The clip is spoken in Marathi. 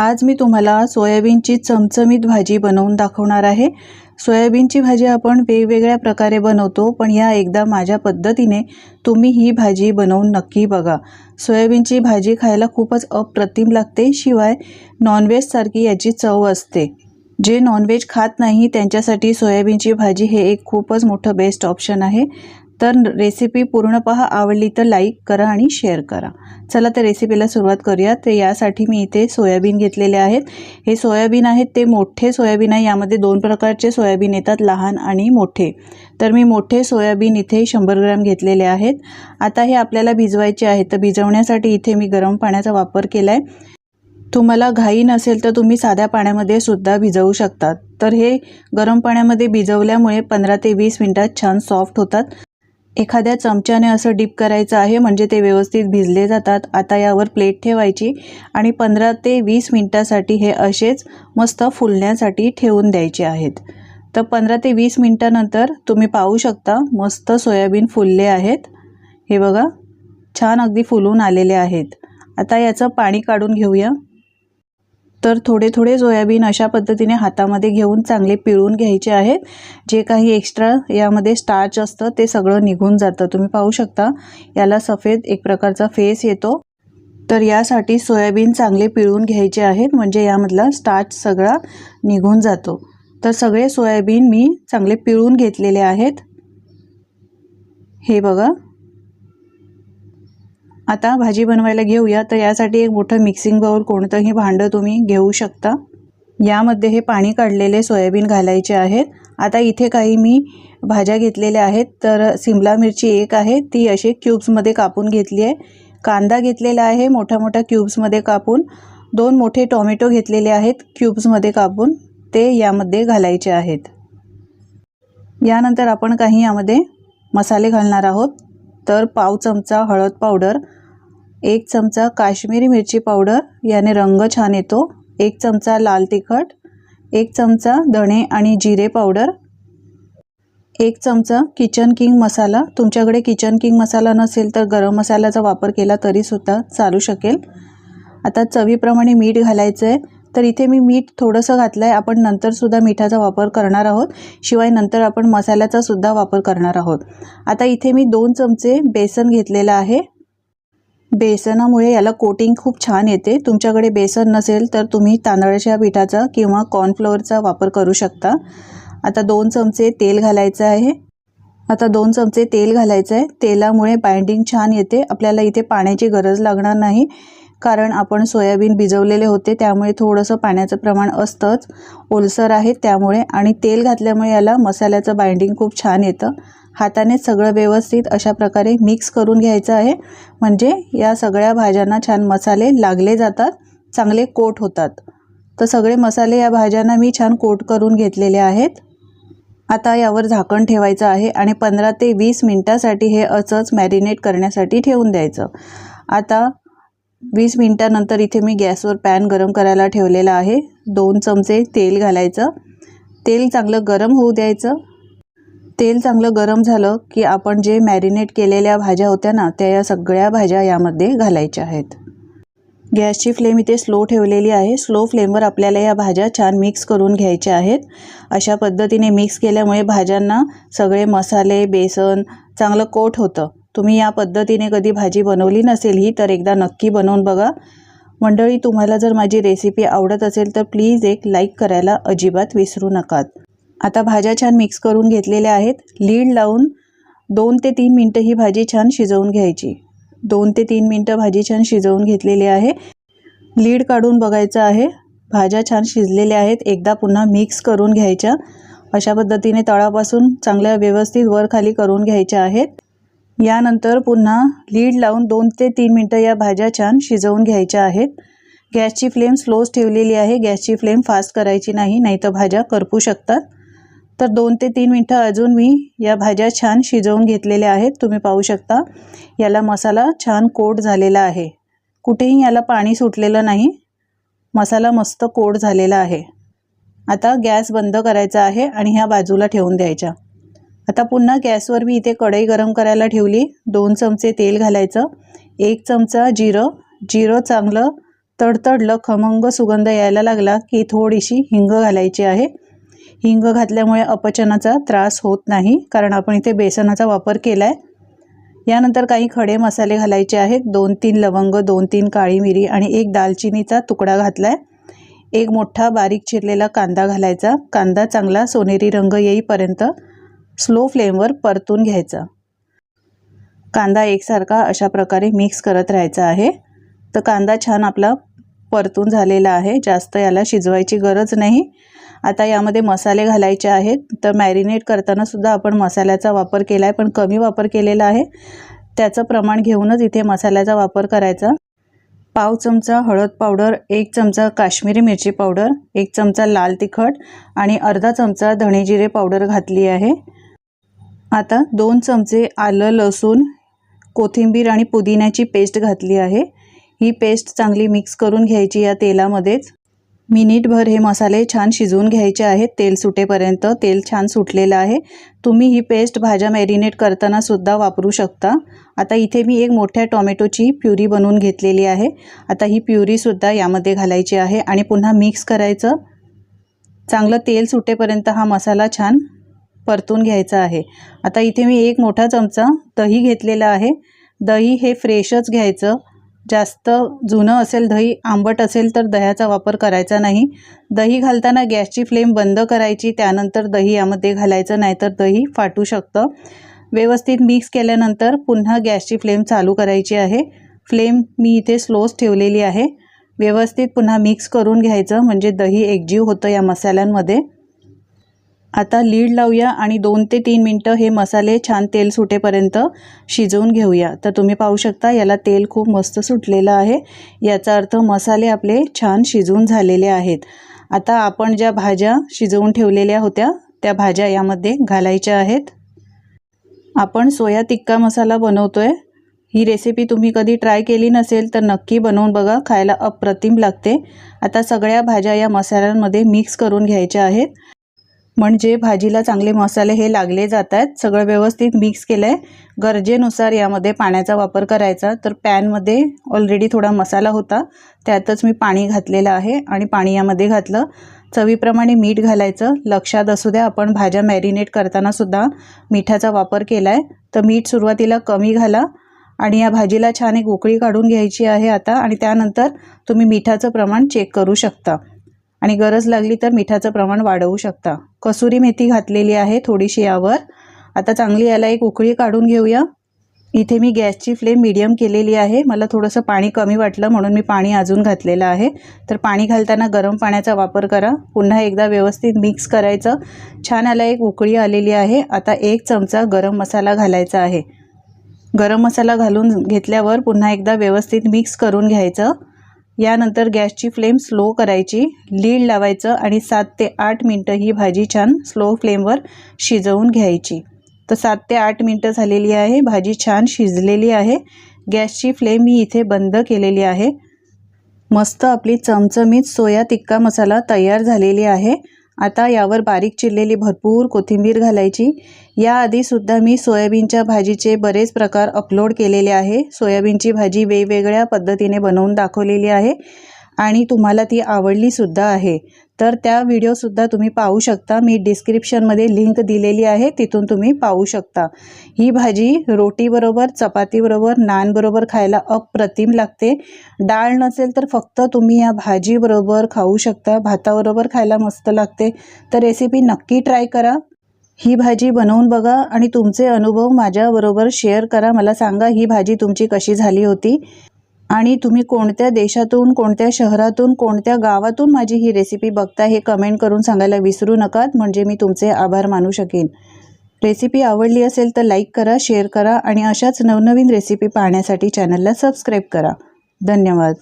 आज मी तुम्हाला सोयाबीनची चमचमीत भाजी बनवून दाखवणार आहे. सोयाबीनची भाजी आपण वेगवेगळ्या प्रकारे बनवतो पण या एकदा माझ्या पद्धतीने तुम्ही ही भाजी बनवून नक्की बघा. सोयाबीनची भाजी खायला खूपच अप्रतिम लागते शिवाय नॉनव्हेजसारखी याची चव असते. जे नॉनव्हेज खात नाही त्यांच्यासाठी सोयाबीनची भाजी हे एक खूपच मोठं बेस्ट ऑप्शन आहे. तर रेसिपी पूर्ण पहा आवडली तर लाईक करा आणि शेअर करा. चला तर रेसिपीला सुरुवात करूया. तर यासाठी मी इथे सोयाबीन घेतलेले आहेत. हे सोयाबीन आहेत ते मोठे सोयाबीन आहे. यामध्ये दोन प्रकारचे सोयाबीन येतात लहान आणि मोठे. तर मी मोठे सोयाबीन इथे शंभर ग्रॅम घेतलेले आहेत. आता हे आपल्याला भिजवायचे आहेत तर भिजवण्यासाठी इथे मी गरम पाण्याचा वापर केला आहे तुम्हाला घाई नसेल तर तुम्ही साध्या पाण्यामध्ये सुद्धा भिजवू शकतात. तर हे गरम पाण्यामध्ये भिजवल्यामुळे पंधरा ते वीस मिनटात छान सॉफ्ट होतात. एखाद्या चमच्याने असं डीप करायचं आहे म्हणजे ते व्यवस्थित भिजले जातात. आता यावर प्लेट ठेवायची आणि पंधरा ते वीस मिनटासाठी हे असेच मस्त फुलण्यासाठी ठेवून द्यायचे आहेत. तर पंधरा ते वीस मिनटानंतर तुम्ही पाहू शकता मस्त सोयाबीन फुलले आहेत. हे बघा छान अगदी फुलून आलेले आहेत. आता याचं पाणी काढून घेऊया. तर थोडे थोडे सोयाबीन अशा पद्धतीने हातामध्ये घेऊन चांगले पिळून घ्यायचे आहेत. जे काही एक्स्ट्रा यामध्ये स्टार्च असतं ते सगळं निघून जातं. तुम्ही पाहू शकता याला सफेद एक प्रकारचा फेस येतो. तर यासाठी सोयाबीन चांगले पिळून घ्यायचे आहेत म्हणजे यामधला स्टार्च सगळा निघून जातो. तर सगळे सोयाबीन मी चांगले पिळून घेतलेले आहेत. हे बघा. आता भाजी बनवायला घेऊया. तर यासाठी एक मोठं मिक्सिंग बाउल कोणतंही भांडं तुम्ही घेऊ शकता. यामध्ये हे पाणी काढलेले सोयाबीन घालायचे आहेत. आता इथे काही मी भाज्या घेतलेल्या आहेत. तर सिमला मिरची एक आहे. ती अशी क्यूब्समध्ये कापून घेतली आहे. कांदा घेतलेला आहे मोठ्या मोठ्या क्यूब्समध्ये कापून. दोन मोठे टोमॅटो घेतलेले आहेत क्यूब्समध्ये कापून. ते यामध्ये घालायचे आहेत. यानंतर आपण काही यामध्ये मसाले घालणार आहोत. तर पाव चमचा हळद पावडर एक चमचा काश्मीरी मिरची पावडर याने रंग छान येतो. एक चमचा लाल तिखट एक चमचा धणे आणि जिरे पावडर एक चमचा किचन किंग मसाला. तुमच्याकडे किचन किंग मसाला नसेल तर गरम मसाल्याचा वापर केला तरीसुद्धा चालू शकेल. आता चवीप्रमाणे मीठ घालायचं आहे तर इथे मी मीठ थोडंसं घातलं आहे आपण नंतरसुद्धा मिठाचा वापर करणार आहोत. शिवाय नंतर आपण मसाल्याचासुद्धा वापर करणार आहोत. आता इथे मी दोन चमचे बेसन घेतलेलं आहे. बेसनामुळे याला कोटिंग खूप छान येते. तुमच्याकडे बेसन नसेल तर तुम्ही तांदळाच्या पिठाचा किंवा कॉर्नफ्लोअरचा वापर करू शकता. आता दोन चमचे तेल घालायचं आहे. आता दोन चमचे तेल घालायचं आहे. तेलामुळे बाइंडिंग छान येते. आपल्याला इथे पाण्याची गरज लागणार नाही. कारण आपण सोयाबीन भिजवलेले होते. त्यामुळे थोडंसं पाण्याचं प्रमाण असतंच. ओलसर आहे त्यामुळे. आणि तेल घातल्यामुळे याला मसाल्याचं बाइंडिंग खूप छान येतं. हाताने सगळं व्यवस्थित अशा प्रकारे मिक्स करून घ्यायचं आहे. म्हणजे या सगळ्या भाज्यांना छान मसाले लागले जातात चांगले कोट होतात. तर सगळे मसाले या भाज्यांना मी छान कोट करून घेतलेले आहेत. आता यावर झाकण ठेवायचं आहे आणि पंधरा ते वीस मिनटासाठी हे असंच मॅरिनेट करण्यासाठी ठेवून द्यायचं. आता वीस मिनटानंतर इथे मी गॅसवर पॅन गरम करायला ठेवलेला आहे. दोन चमचे तेल घालायचं. तेल चांगलं गरम होऊ द्यायचं. तेल चांगलं गरम झालं की आपण जे मॅरिनेट केलेल्या भाज्या होत्या ना त्या या सगळ्या भाज्या यामध्ये घालायच्या आहेत. गॅसची फ्लेम इथे स्लो ठेवलेली आहे. स्लो फ्लेमवर आपल्याला या भाज्या छान मिक्स करून घ्यायच्या आहेत. अशा पद्धतीने मिक्स केल्यामुळे भाज्यांना सगळे मसाले बेसन चांगलं कोट होतं. तुम्ही या पद्धतीने कधी भाजी बनवली नसेल ही तर एकदा नक्की बनवून बघा. मंडळी तुम्हाला जर माझी रेसिपी आवडत असेल तर प्लीज एक लाईक करायला अजिबात विसरू नकात आता भाज्या छान मिक्स करून घेतलेल्या आहेत. लीड लावून दोन ते तीन मिनटं ही भाजी छान शिजवून घ्यायची. दोन ते तीन मिनटं भाजी छान शिजवून घेतलेली आहे. लीड काढून बघायचं आहे. भाज्या छान शिजलेल्या आहेत. एकदा पुन्हा मिक्स करून घ्यायच्या. अशा पद्धतीने तळापासून चांगल्या व्यवस्थित वर खाली करून घ्यायच्या आहेत. यानंतर पुन्हा लीड लावून दोन ते तीन मिनटं या भाज्या छान शिजवून घ्यायच्या आहेत. गॅसची फ्लेम स्लोच ठेवलेली आहे. गॅसची फ्लेम फास्ट करायची नाही नाही तर भाज्या करपू शकतात. तर दोन ते तीन मिनटं अजून मी या भाज्या छान शिजवून घेतलेल्या आहेत. तुम्ही पाहू शकता. याला मसाला छान कोट झालेला आहे. कुठेही याला पाणी सुटलेलं नाही. मसाला मस्त कोट झालेला आहे. आता गॅस बंद करायचा आहे आणि ह्या बाजूला ठेवून द्यायच्या. आता पुन्हा गॅसवर मी इथे कढई गरम करायला ठेवली. दोन चमचे तेल घालायचं. एक चमचा जिरं. जिरं चांगलं तडतडलं खमंग सुगंध यायला लागला की थोडीशी हिंग घालायची आहे. हिंग घातल्यामुळे अपचनाचा त्रास होत नाही कारण आपण इथे बेसनाचा वापर केला आहे यानंतर काही खडे मसाले घालायचे आहेत. दोन तीन लवंग दोन तीन काळी मिरी आणि एक दालचिनीचा तुकडा घातला आहे एक मोठा बारीक चिरलेला कांदा घालायचा. कांदा चांगला सोनेरी रंग येईपर्यंत स्लो फ्लेमवर परतून घ्यायचा. कांदा एकसारखा अशा प्रकारे मिक्स करत राहायचा आहे. तर कांदा छान आपला परतून झालेला आहे. जास्त याला शिजवायची गरज नाही. आता यामध्ये मसाले घालायचे आहेत. तर मॅरिनेट करतानासुद्धा आपण मसाल्याचा वापर केला आहे पण कमी वापर केलेला आहे. त्याचं प्रमाण घेऊनच इथे मसाल्याचा वापर करायचा. पाव चमचा हळद पावडर एक चमचा काश्मीरी मिरची पावडर एक चमचा लाल तिखट आणि अर्धा चमचा धणे जिरे पावडर घातली आहे. आता दोन चमचे आलं लसूण कोथिंबीर आणि पुदिन्याची पेस्ट घातली आहे. ही पेस्ट चांगली मिक्स करून घ्यायची या तेलामध्येच. मिनिटभर हे मसाले छान शिजवून घ्यायचे आहेत. तेल सुटेपर्यंत तेल छान सुटलेलं आहे. तुम्ही ही पेस्ट भाज्या मॅरिनेट करताना सुद्धा वापरू शकता. आता इथे मी एक मोठ्या टॉमॅटोची प्युरी बनवून घेतलेली आहे. आता ही प्युरीसुद्धा यामध्ये घालायची आहे आणि पुन्हा मिक्स करायचं. चांगलं तेल सुटेपर्यंत हा मसाला छान परतून घ्यायचा आहे. आता इथे मी एक मोठा चमचा दही घेतलेला आहे. दही हे फ्रेशच घ्यायचं. जास्त जुनं असेल दही आंबट असेल तर दह्याचा वापर करायचा नाही. दही घालताना गॅसची फ्लेम बंद करायची त्यानंतर दही यामध्ये घालायचं नाहीतर दही फाटू शकतं. व्यवस्थित मिक्स केल्यानंतर पुन्हा गॅसची फ्लेम चालू करायची आहे. फ्लेम मी इथे स्लोच ठेवलेली आहे. व्यवस्थित पुन्हा मिक्स करून घ्यायचं म्हणजे दही एकजीव होतं या मसाल्यांमध्ये. आता लीड लावूया आणि दोन ते तीन मिनटं हे मसाले छान तेल सुटेपर्यंत शिजवून घेऊया. तर तुम्ही पाहू शकता याला तेल खूप मस्त सुटलेलं आहे. याचा अर्थ मसाले आपले छान शिजवून झालेले आहेत. आता आपण ज्या भाज्या शिजवून ठेवलेल्या होत्या त्या भाज्या यामध्ये घालायच्या आहेत. आपण सोया तिक्का मसाला बनवतो आहे ही रेसिपी तुम्ही कधी ट्राय केली नसेल तर नक्की बनवून बघा. खायला अप्रतिम लागते. आता सगळ्या भाज्या या मसाल्यांमध्ये मिक्स करून घ्यायच्या आहेत. म्हणजे भाजीला चांगले मसाले हे लागले जात आहेत सगळं व्यवस्थित मिक्स केलं आहे गरजेनुसार यामध्ये पाण्याचा वापर करायचा. तर पॅनमध्ये ऑलरेडी थोडा मसाला होता. त्यातच मी पाणी घातलेलं आहे आणि पाणी यामध्ये घातलं. चवीप्रमाणे मीठ घालायचं. लक्षात असू द्या आपण भाज्या मॅरिनेट करताना सुद्धा मिठाचा वापर केला आहे तर मीठ सुरुवातीला कमी घाला आणि या भाजीला छान एक उकळी काढून घ्यायची आहे आता आणि त्यानंतर तुम्ही मिठाचं प्रमाण चेक करू शकता. आणि गरज लागली तर मिठाचं प्रमाण वाढवू शकता. कसुरी मेथी घातलेली आहे थोडीशी यावर. आता चांगली याला एक उकळी काढून घेऊया. इथे मी गॅसची फ्लेम मीडियम केलेली आहे. मला थोडंसं पाणी कमी वाटलं म्हणून मी पाणी अजून घातलेलं आहे. तर पाणी घालताना गरम पाण्याचा वापर करा. पुन्हा एकदा व्यवस्थित मिक्स करायचं. छान याला एक उकळी आलेली आहे. आता एक चमचा गरम मसाला घालायचा आहे. गरम मसाला घालून घेतल्यावर पुन्हा एकदा व्यवस्थित मिक्स करून घ्यायचं. यानंतर गॅसची फ्लेम स्लो करायची. लीड लावायचं आणि सात ते आठ मिनटं ही भाजी छान स्लो फ्लेमवर शिजवून घ्यायची. तर सात ते आठ मिनटं झालेली आहे. भाजी छान शिजलेली आहे. गॅसची फ्लेम मी इथे बंद केलेली आहे. मस्त आपली चमचमीत सोया तिक्का मसाला तयार झालेली आहे. आता यावर बारीक चिरलेली भरपूर कोथिंबीर घालायची. याआधीसुद्धा मी सोयाबीनच्या भाजीचे बरेच प्रकार अपलोड केलेले आहे. सोयाबीनची भाजी वेगवेगळ्या पद्धतीने बनवून दाखवलेली आहे आणि तुम्हाला ती आवडलीसुद्धा आहे. तर त्या व्हिडिओसुद्धा तुम्ही पाहू शकता. मी डिस्क्रिप्शनमध्ये लिंक दिलेली आहे तिथून तुम्ही पाहू शकता. ही भाजी रोटीबरोबर चपातीबरोबर नानबरोबर खायला अप्रतिम लागते. डाळ नसेल तर फक्त तुम्ही या भाजीबरोबर खाऊ शकता. भाताबरोबर खायला मस्त लागते. तर रेसिपी नक्की ट्राय करा. ही भाजी बनवून बघा आणि तुमचे अनुभव माझ्याबरोबर शेअर करा. मला सांगा ही भाजी तुमची कशी झाली होती? आणि तुम्ही कोणत्या देशातून कोणत्या शहरातून कोणत्या गावातून माझी ही रेसिपी बघता हे कमेंट करून सांगायला विसरू नकात. म्हणजे मी तुमचे आभार मानू शकेन. रेसिपी आवडली असेल तर लाईक करा शेअर करा आणि अशाच नवनवीन रेसिपी पाहण्यासाठी चॅनलला सबस्क्राईब करा. धन्यवाद.